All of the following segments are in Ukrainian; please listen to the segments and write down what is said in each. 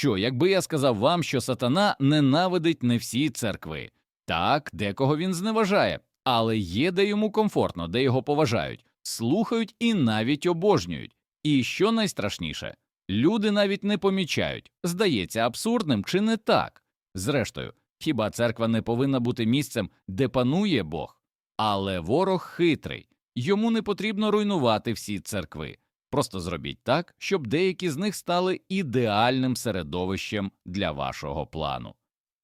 Що, якби я сказав вам, що сатана ненавидить не всі церкви? Так, декого він зневажає, але є де йому комфортно, де його поважають, слухають і навіть обожнюють. І що найстрашніше, люди навіть не помічають, здається абсурдним чи не так. Зрештою, хіба церква не повинна бути місцем, де панує Бог? Але ворог хитрий, йому не потрібно руйнувати всі церкви. Просто зробіть так, щоб деякі з них стали ідеальним середовищем для вашого плану.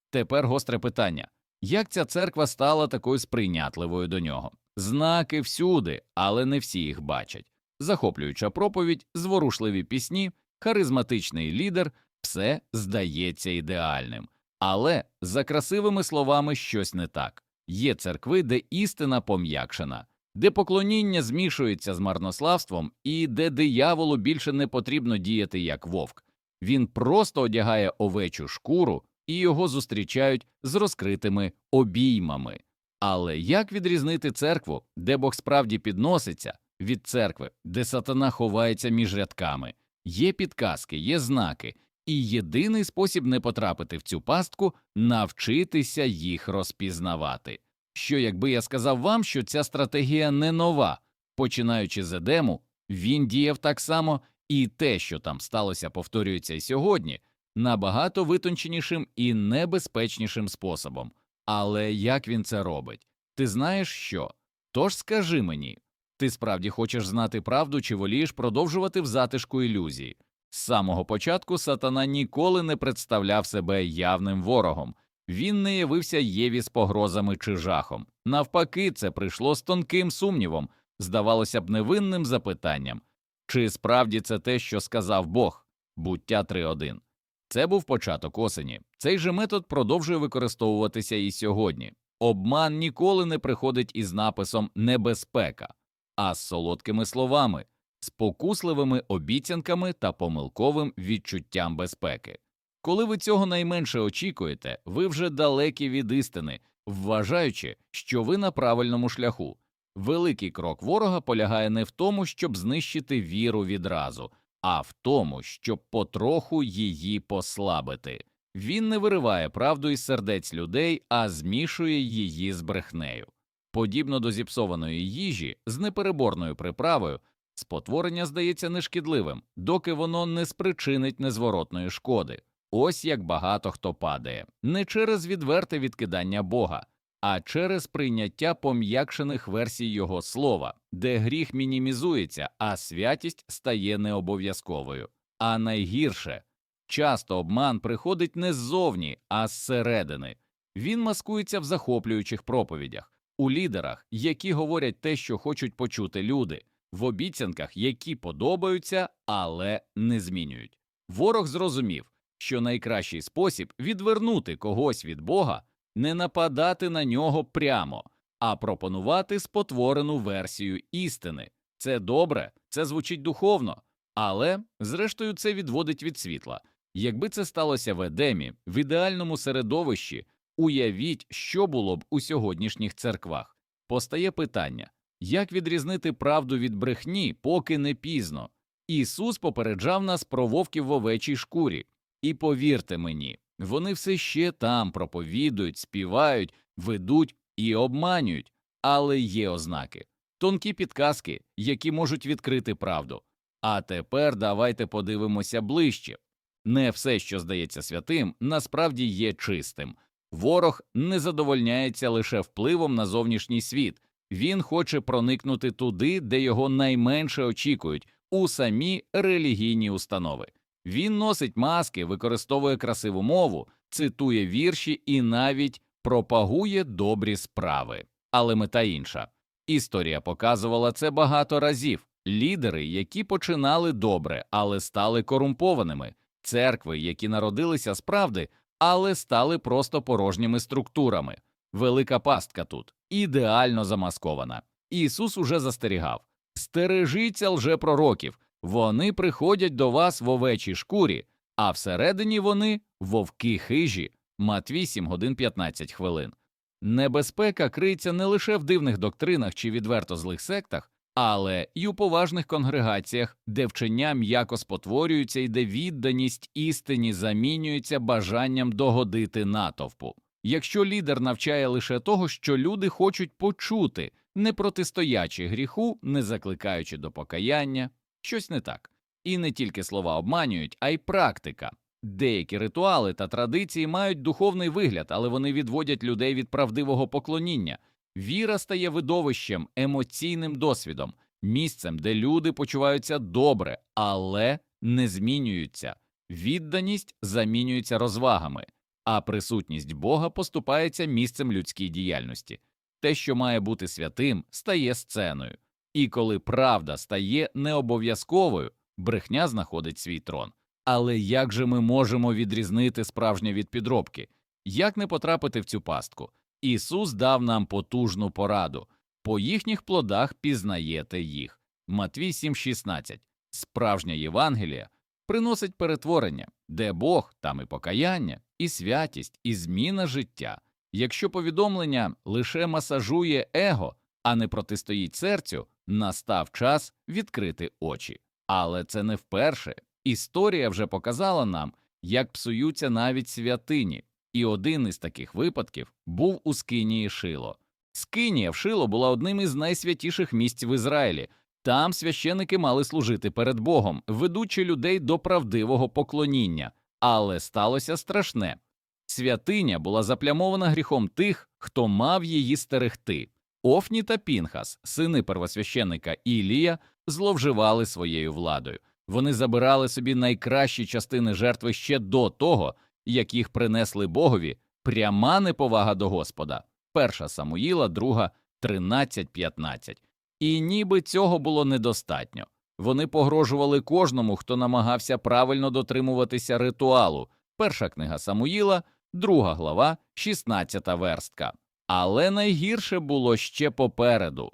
Тепер гостре питання як ця церква стала такою сприйнятливою до нього? Знаки всюди, але не всі їх бачать. Захоплююча проповідь, зворушливі пісні, харизматичний лідер все здається ідеальним. Але за красивими словами щось не так. Є церкви, де істина пом'якшена, де поклоніння змішується з марнославством і де дияволу більше не потрібно діяти як вовк. Він просто одягає овечу шкуру і його зустрічають з розкритими обіймами. Але як відрізнити церкву, де Бог справді підноситься, від церкви, де сатана ховається між рядками? Є підказки, є знаки, і єдиний спосіб не потрапити в цю пастку навчитися їх розпізнавати. Що якби я сказав вам, що ця стратегія не нова, починаючи з Едему, він діяв так само, і те, що там сталося, повторюється і сьогодні, набагато витонченішим і небезпечнішим способом. Але як він це робить? Ти знаєш що? Тож скажи мені, ти справді хочеш знати правду чи волієш продовжувати в затишку ілюзії? З самого початку сатана ніколи не представляв себе явним ворогом, він не явився Єві з погрозами чи жахом. Навпаки, це прийшло з тонким сумнівом, здавалося б, невинним запитанням чи справді це те, що сказав Бог? Буття 3.1. Це був початок осені. Цей же метод продовжує використовуватися і сьогодні. Обман ніколи не приходить із написом небезпека, а з солодкими словами, спокусливими обіцянками та помилковим відчуттям безпеки. Коли ви цього найменше очікуєте, ви вже далекі від істини, вважаючи, що ви на правильному шляху. Великий крок ворога полягає не в тому, щоб знищити віру відразу, а в тому, щоб потроху її послабити. Він не вириває правду із сердець людей, а змішує її з брехнею. Подібно до зіпсованої їжі з непереборною приправою, спотворення здається нешкідливим, доки воно не спричинить незворотної шкоди. Ось як багато хто падає не через відверте відкидання Бога, а через прийняття пом'якшених версій його слова, де гріх мінімізується, а святість стає необов'язковою. А найгірше часто обман приходить не ззовні, а зсередини. Він маскується в захоплюючих проповідях, у лідерах, які говорять те, що хочуть почути люди, в обіцянках, які подобаються, але не змінюють. Ворог зрозумів, що найкращий спосіб відвернути когось від Бога не нападати на нього прямо, а пропонувати спотворену версію істини. Це добре, це звучить духовно, але, зрештою, це відводить від світла. Якби це сталося в Едемі, в ідеальному середовищі, уявіть, що було б у сьогоднішніх церквах. Постає питання як відрізнити правду від брехні, поки не пізно. Ісус попереджав нас про вовків в овечій шкурі, і повірте мені, вони все ще там проповідують, співають, ведуть і обманюють, але є ознаки, тонкі підказки, які можуть відкрити правду. А тепер давайте подивимося ближче. Не все, що здається святим, насправді є чистим. Ворог не задовольняється лише впливом на зовнішній світ, він хоче проникнути туди, де його найменше очікують, у самі релігійні установи. Він носить маски, використовує красиву мову, цитує вірші і навіть пропагує добрі справи. Але мета інша. Історія показувала це багато разів. Лідери, які починали добре, але стали корумпованими, церкви, які народилися з правди, але стали просто порожніми структурами. Велика пастка тут ідеально замаскована. Ісус уже застерігав стережіться лжепророків, вони приходять до вас в овечій шкурі, а всередині вони вовки хижі. Матвій 7 годин 15 хвилин. Небезпека криється не лише в дивних доктринах чи відверто злих сектах, але й у поважних конгрегаціях, де вчення м'яко спотворюються і де відданість істині замінюється бажанням догодити натовпу. Якщо лідер навчає лише того, що люди хочуть почути, не протистоячи гріху, не закликаючи до покаяння, щось не так. І не тільки слова обманюють, а й практика. Деякі ритуали та традиції мають духовний вигляд, але вони відводять людей від правдивого поклоніння. Віра стає видовищем, емоційним досвідом, місцем, де люди почуваються добре, але не змінюються. Відданість замінюється розвагами, а присутність Бога поступається місцем людській діяльності. Те, що має бути святим, стає сценою. І коли правда стає необов'язковою, брехня знаходить свій трон. Але як же ми можемо відрізнити справжнє від підробки? Як не потрапити в цю пастку? Ісус дав нам потужну пораду по їхніх плодах пізнаєте їх. Матвій 7,16. Справжня Євангелія приносить перетворення, де Бог, там і покаяння, і святість, і зміна життя. Якщо повідомлення лише масажує его, а не протистоїть серцю, настав час відкрити очі. Але це не вперше. Історія вже показала нам, як псуються навіть святині, і один із таких випадків був у Скинії Шило. Скинія в Шило була одним із найсвятіших місць в Ізраїлі. Там священики мали служити перед Богом, ведучи людей до правдивого поклоніння. Але сталося страшне. Святиня була заплямована гріхом тих, хто мав її стерегти. Офні та Пінхас, сини первосвященника Ілія, зловживали своєю владою. Вони забирали собі найкращі частини жертви ще до того, як їх принесли Богові, пряма неповага до Господа. Перша Самуїла, друга 13.15. І ніби цього було недостатньо. Вони погрожували кожному, хто намагався правильно дотримуватися ритуалу. Перша книга Самуїла, друга глава, 16 верстка. Але найгірше було ще попереду.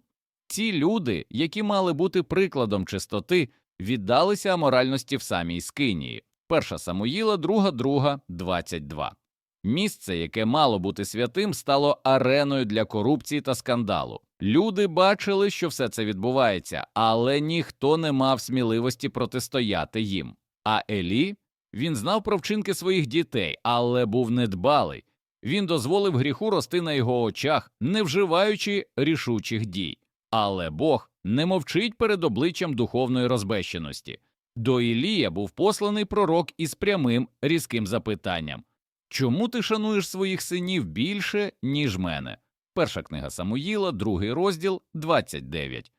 Ці люди, які мали бути прикладом чистоти, віддалися аморальності в самій Скинії. Перша Самуїла, друга, друга, 22. Місце, яке мало бути святим, стало ареною для корупції та скандалу. Люди бачили, що все це відбувається, але ніхто не мав сміливості протистояти їм. А Елі він знав про вчинки своїх дітей, але був недбалий. Він дозволив гріху рости на його очах, не вживаючи рішучих дій. Але Бог не мовчить перед обличчям духовної розбещеності. До Ілія був посланий пророк із прямим різким запитанням Чому ти шануєш своїх синів більше, ніж мене? Перша книга Самуїла, другий розділ, 29.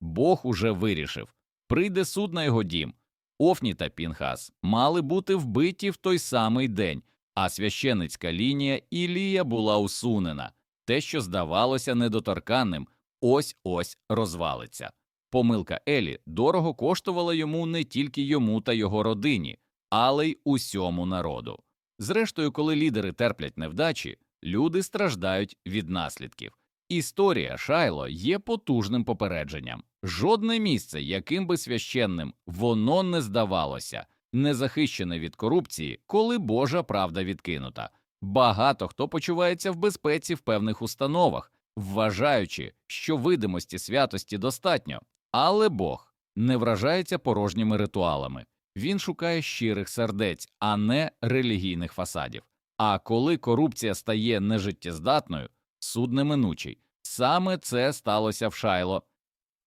Бог уже вирішив прийде суд на його дім. Офні та Пінхас мали бути вбиті в той самий день, а священицька лінія Ілія була усунена. Те, що здавалося недоторканним, ось ось розвалиться. Помилка Елі дорого коштувала йому не тільки йому та його родині, але й усьому народу. Зрештою, коли лідери терплять невдачі, люди страждають від наслідків. Історія Шайло є потужним попередженням. Жодне місце, яким би священним воно не здавалося, не захищене від корупції, коли Божа правда відкинута. Багато хто почувається в безпеці в певних установах, вважаючи, що видимості святості достатньо, але Бог не вражається порожніми ритуалами. Він шукає щирих сердець, а не релігійних фасадів. А коли корупція стає нежиттєздатною, суд неминучий. Саме це сталося в Шайло,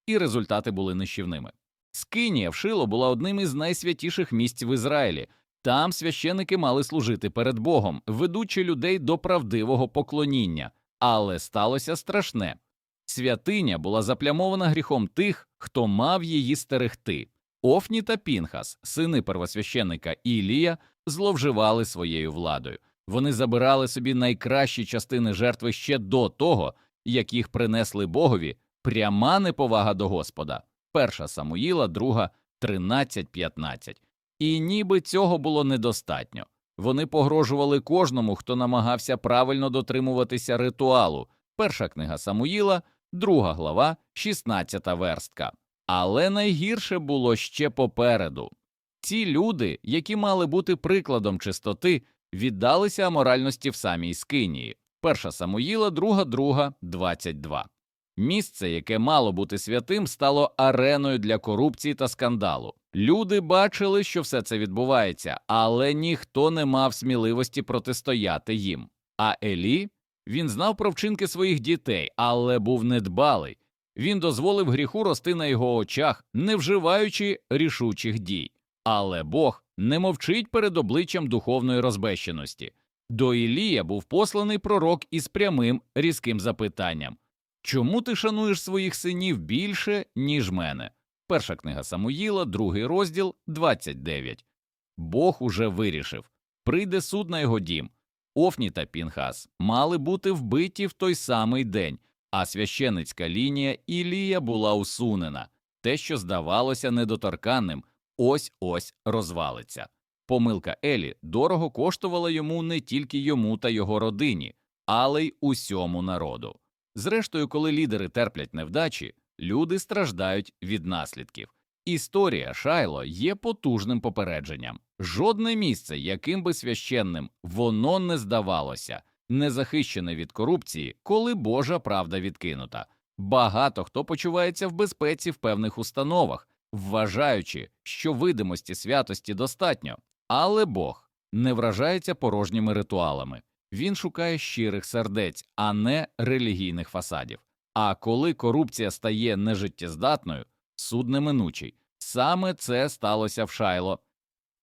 і результати були нищівними. Скинія в Шило була одним із найсвятіших місць в Ізраїлі. Там священики мали служити перед Богом, ведучи людей до правдивого поклоніння. Але сталося страшне. Святиня була заплямована гріхом тих, хто мав її стерегти. Офні та Пінхас, сини первосвященика Ілія, зловживали своєю владою. Вони забирали собі найкращі частини жертви ще до того, як їх принесли Богові, пряма неповага до Господа. Перша Самуїла, друга 13.15. І ніби цього було недостатньо. Вони погрожували кожному, хто намагався правильно дотримуватися ритуалу. Перша книга Самуїла, друга глава, 16 верстка. Але найгірше було ще попереду. Ці люди, які мали бути прикладом чистоти, віддалися аморальності в самій Скинії. Перша Самуїла, друга, друга, 22. Місце, яке мало бути святим, стало ареною для корупції та скандалу. Люди бачили, що все це відбувається, але ніхто не мав сміливості протистояти їм. А Елі він знав про вчинки своїх дітей, але був недбалий. Він дозволив гріху рости на його очах, не вживаючи рішучих дій. Але Бог не мовчить перед обличчям духовної розбещеності. До Ілія був посланий пророк із прямим різким запитанням Чому ти шануєш своїх синів більше, ніж мене? Перша книга Самуїла, другий розділ, 29. Бог уже вирішив прийде суд на його дім. Офні та Пінхас мали бути вбиті в той самий день, а священицька лінія Ілія була усунена. Те, що здавалося недоторканним, ось ось розвалиться. Помилка Елі дорого коштувала йому не тільки йому та його родині, але й усьому народу. Зрештою, коли лідери терплять невдачі, люди страждають від наслідків. Історія Шайло є потужним попередженням. Жодне місце, яким би священним воно не здавалося, не захищене від корупції, коли Божа правда відкинута. Багато хто почувається в безпеці в певних установах, вважаючи, що видимості святості достатньо, але Бог не вражається порожніми ритуалами. Він шукає щирих сердець, а не релігійних фасадів. А коли корупція стає нежиттєздатною, суд неминучий. Саме це сталося в Шайло,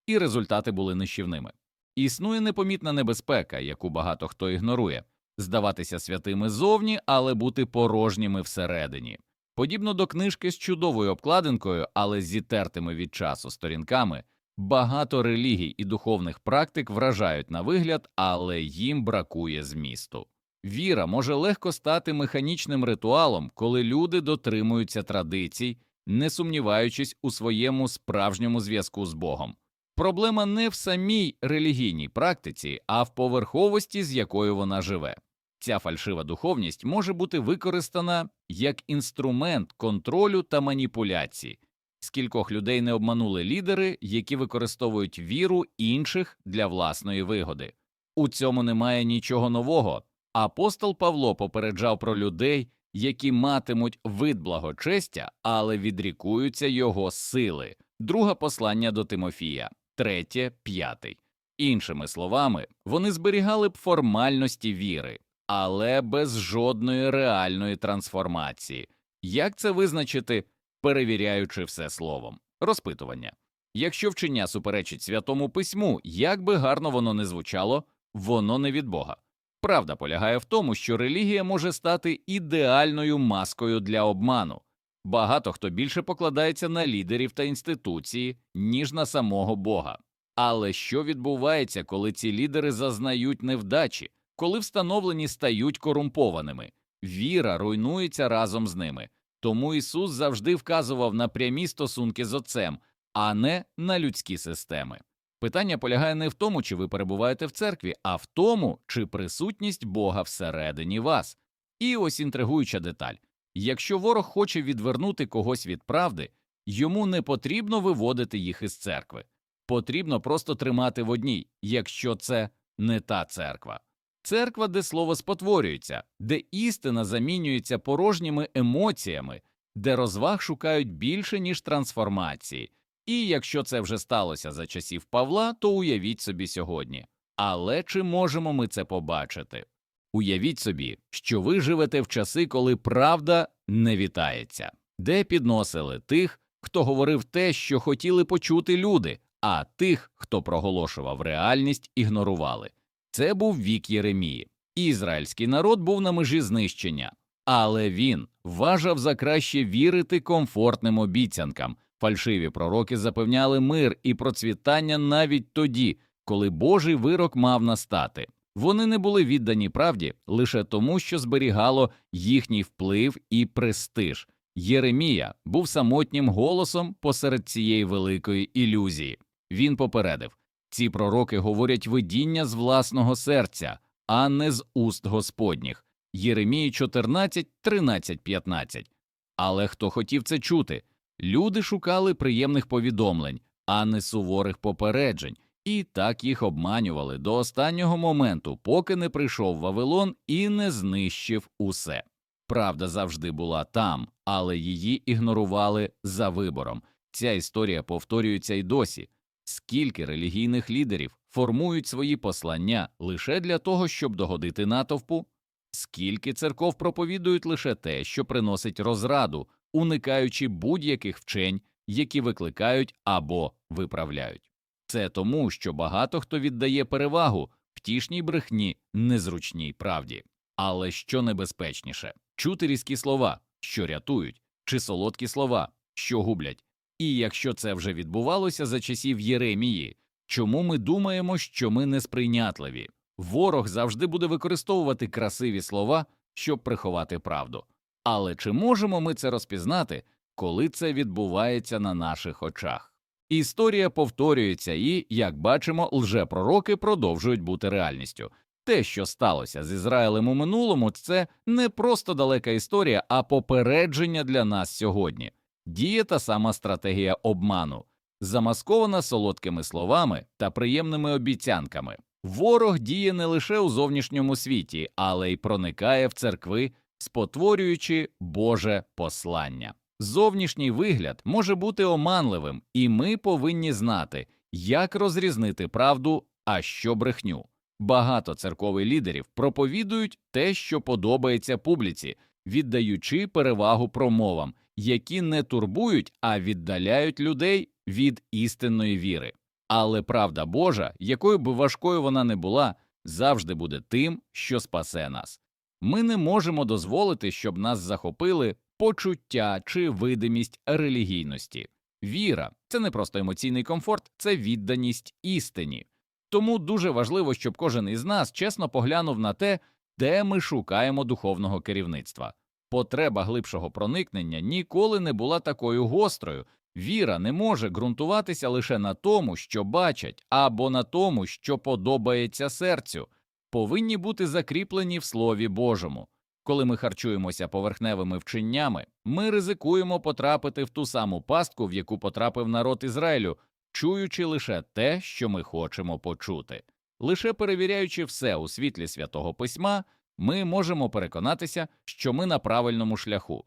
і результати були нищівними. Існує непомітна небезпека, яку багато хто ігнорує здаватися святими зовні, але бути порожніми всередині. Подібно до книжки з чудовою обкладинкою, але зітертими від часу сторінками, багато релігій і духовних практик вражають на вигляд, але їм бракує змісту. Віра може легко стати механічним ритуалом, коли люди дотримуються традицій, не сумніваючись у своєму справжньому зв'язку з Богом. Проблема не в самій релігійній практиці, а в поверховості, з якою вона живе. Ця фальшива духовність може бути використана як інструмент контролю та маніпуляції. Скількох людей не обманули лідери, які використовують віру інших для власної вигоди. У цьому немає нічого нового. Апостол Павло попереджав про людей, які матимуть вид благочестя, але відрікуються його сили. Друге послання до Тимофія, третє, п'ятий. Іншими словами, вони зберігали б формальності віри, але без жодної реальної трансформації. Як це визначити, перевіряючи все словом? Розпитування. Якщо вчення суперечить святому письму, як би гарно воно не звучало, воно не від Бога. Правда полягає в тому, що релігія може стати ідеальною маскою для обману. Багато хто більше покладається на лідерів та інституції, ніж на самого Бога. Але що відбувається, коли ці лідери зазнають невдачі, коли встановлені стають корумпованими? Віра руйнується разом з ними. Тому Ісус завжди вказував на прямі стосунки з Отцем, а не на людські системи. Питання полягає не в тому, чи ви перебуваєте в церкві, а в тому, чи присутність Бога всередині вас. І ось інтригуюча деталь якщо ворог хоче відвернути когось від правди, йому не потрібно виводити їх із церкви, потрібно просто тримати в одній, якщо це не та церква. Церква, де слово спотворюється, де істина замінюється порожніми емоціями, де розваг шукають більше, ніж трансформації. І якщо це вже сталося за часів Павла, то уявіть собі сьогодні. Але чи можемо ми це побачити? Уявіть собі, що ви живете в часи, коли правда не вітається, де підносили тих, хто говорив те, що хотіли почути люди, а тих, хто проголошував реальність, ігнорували. Це був вік Єремії. Ізраїльський народ був на межі знищення, але він вважав за краще вірити комфортним обіцянкам. Фальшиві пророки запевняли мир і процвітання навіть тоді, коли Божий вирок мав настати. Вони не були віддані правді лише тому, що зберігало їхній вплив і престиж. Єремія був самотнім голосом посеред цієї великої ілюзії. Він попередив ці пророки говорять видіння з власного серця, а не з уст Господніх. Єремії 14, 13, 15. Але хто хотів це чути? Люди шукали приємних повідомлень, а не суворих попереджень, і так їх обманювали до останнього моменту, поки не прийшов Вавилон і не знищив усе. Правда завжди була там, але її ігнорували за вибором. Ця історія повторюється й досі. Скільки релігійних лідерів формують свої послання лише для того, щоб догодити натовпу? Скільки церков проповідують лише те, що приносить розраду, уникаючи будь-яких вчень, які викликають або виправляють? Це тому, що багато хто віддає перевагу втішній брехні, незручній правді. Але що небезпечніше чути різкі слова, що рятують, чи солодкі слова, що гублять. І якщо це вже відбувалося за часів Єремії, чому ми думаємо, що ми несприйнятливі? Ворог завжди буде використовувати красиві слова, щоб приховати правду. Але чи можемо ми це розпізнати, коли це відбувається на наших очах? Історія повторюється і, як бачимо, лжепророки продовжують бути реальністю. Те, що сталося з Ізраїлем у минулому, це не просто далека історія, а попередження для нас сьогодні. Діє та сама стратегія обману, замаскована солодкими словами та приємними обіцянками. Ворог діє не лише у зовнішньому світі, але й проникає в церкви, спотворюючи Боже послання. Зовнішній вигляд може бути оманливим, і ми повинні знати, як розрізнити правду, а що брехню. Багато церкових лідерів проповідують те, що подобається публіці, віддаючи перевагу промовам, які не турбують, а віддаляють людей від істинної віри. Але правда Божа, якою би важкою вона не була, завжди буде тим, що спасе нас. Ми не можемо дозволити, щоб нас захопили почуття чи видимість релігійності. Віра це не просто емоційний комфорт, це відданість істині. Тому дуже важливо, щоб кожен із нас чесно поглянув на те, де ми шукаємо духовного керівництва. Потреба глибшого проникнення ніколи не була такою гострою. Віра не може ґрунтуватися лише на тому, що бачать, або на тому, що подобається серцю, повинні бути закріплені в Слові Божому. Коли ми харчуємося поверхневими вченнями, ми ризикуємо потрапити в ту саму пастку, в яку потрапив народ Ізраїлю, чуючи лише те, що ми хочемо почути. Лише перевіряючи все у світлі святого письма, ми можемо переконатися, що ми на правильному шляху.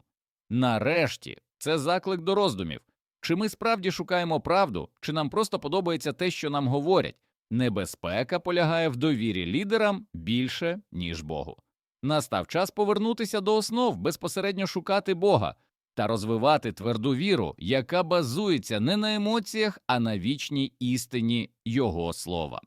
Нарешті, це заклик до роздумів. Чи ми справді шукаємо правду, чи нам просто подобається те, що нам говорять? Небезпека полягає в довірі лідерам більше, ніж Богу. Настав час повернутися до основ, безпосередньо шукати Бога та розвивати тверду віру, яка базується не на емоціях, а на вічній істині Його слова.